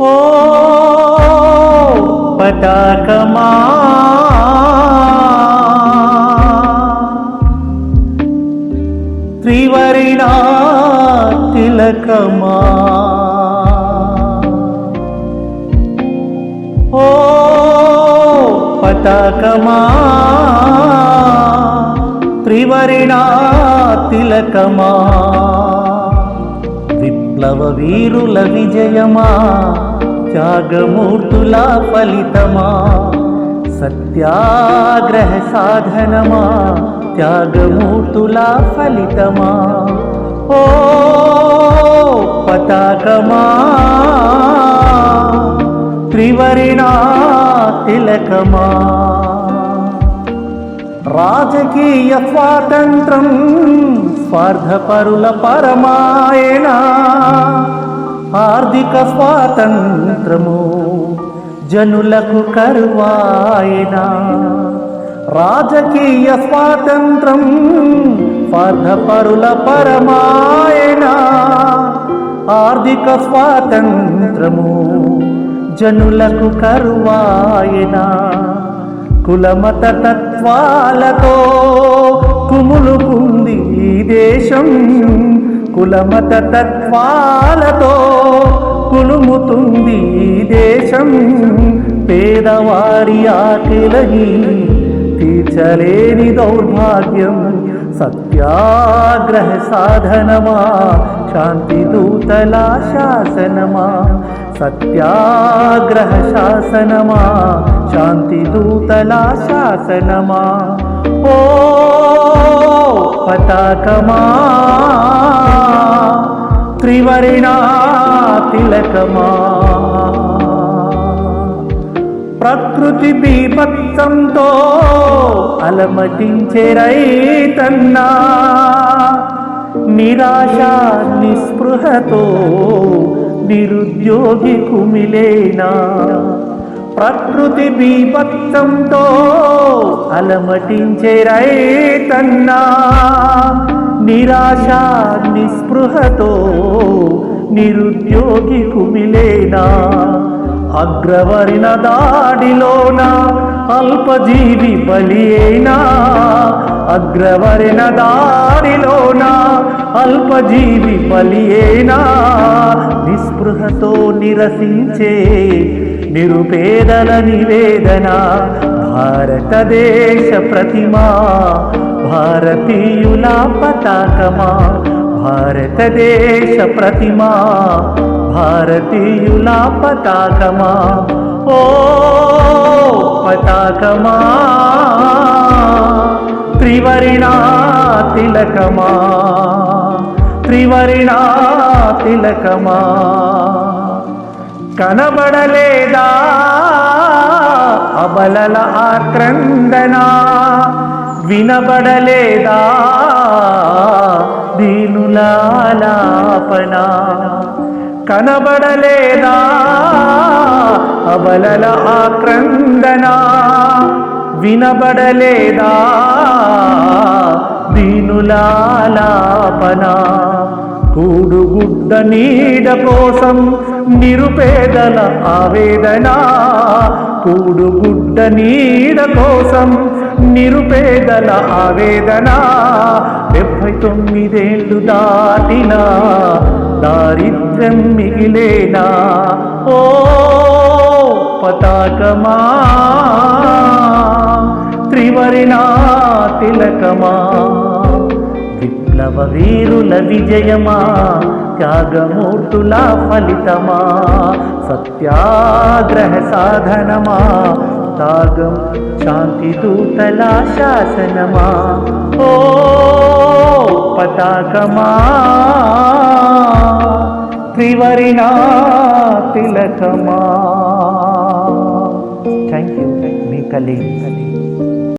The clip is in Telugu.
ఓ పతాకమా త్రివర్ణా తిలకమా. ఓ పతాకమా త్రివరిణా తిలకమా. విప్లవ వీరుల విజయమా. త్యాగమూర్తుల ఫలితమా? సత్యాగ్రహ సాధనమా? త్యాగమూర్తుల ఫలితమా? ఓ పతాకమా? త్రివరిణా తిలకమా? రాజకీయ స్వాతంత్రం స్వార్థపరుల పరమాయణ ఆర్థిక స్వాతంత్రము. జనులకు కరువాయన. రాజకీయ స్వాతంత్రం స్వార్థపరుల పరమాయన. ఆర్థిక స్వాతంత్రము జనులకు కరువాయన. కులమత తత్వాలతో కుములుకుంది ఈ దేశం. కులమత తత్వాలతో కులుముతుంది దేశం. పేదవారి ఆకలిని తీర్చలేని దౌర్భాగ్యం. సత్యాగ్రహ సాధనమా? శాంతి దూతల శాసనమా? సత్యాగ్రహ శాసనమా? శాంతి దూతల శాసనమా? ఓ పతాకమా? త్రివర్ణా తిలకమా? ప్రకృతి బీభత్సంతో అలమటించే రైతన్నా నిరాశ నిస్పృహతో నిరుద్యోగి కుమిలేనా? ప్రకృతి బీభత్సంతో అలమటించే రైతన్నా నిరాశ నిస్పృహతో నిరుద్యోగి కుమిలేనా? అగ్రవరిన దాడిలోన? అల్పజీవి బలి అయినా అగ్రవర్ణ దాడిలోన? అల్పజీవి బలి అయినా నిస్పృహతో నిరసించే నిరుపేదల నివేదన? భారతదేశ ప్రతిమా భారతీయుల పతాకమా? భారతదేశ ప్రతిమా భారతీయుల పతాకమా? ఓ పతాకమా? త్రివర్ణా తిలకమా? త్రివర్ణా తిలకమా? కనబడలేదా? అబలల ఆక్రందనా? వినబడలేదా? దీనులాలాపన కనబడలేదా? అబలల ఆక్రందన? వినబడలేదా? దీనులాలాపన కూడుగుడ్డ నీడ కోసం నిరుపేదల ఆవేదన? కూడుగుడ్డ నీడ కోసం నిరుపేదల ఆవేదన? డెబ్భై తొమ్మిదేళ్ళు దాటినా దారిద్ర్యం మిగిలేనా? ఓ పతాకమా? త్రివర్ణా తిలకమా? విప్లవ వీరుల విజయమా? త్యాగమూర్తుల ఫలితమా? సత్యాగ్రహ సాధనమా? త్యాగం శాంతి దూతల శాసనమా? ఓ పతాకమా? త్రివర్ణా తిలకమా? థ్యాంక్ యూ మీ కలీగ్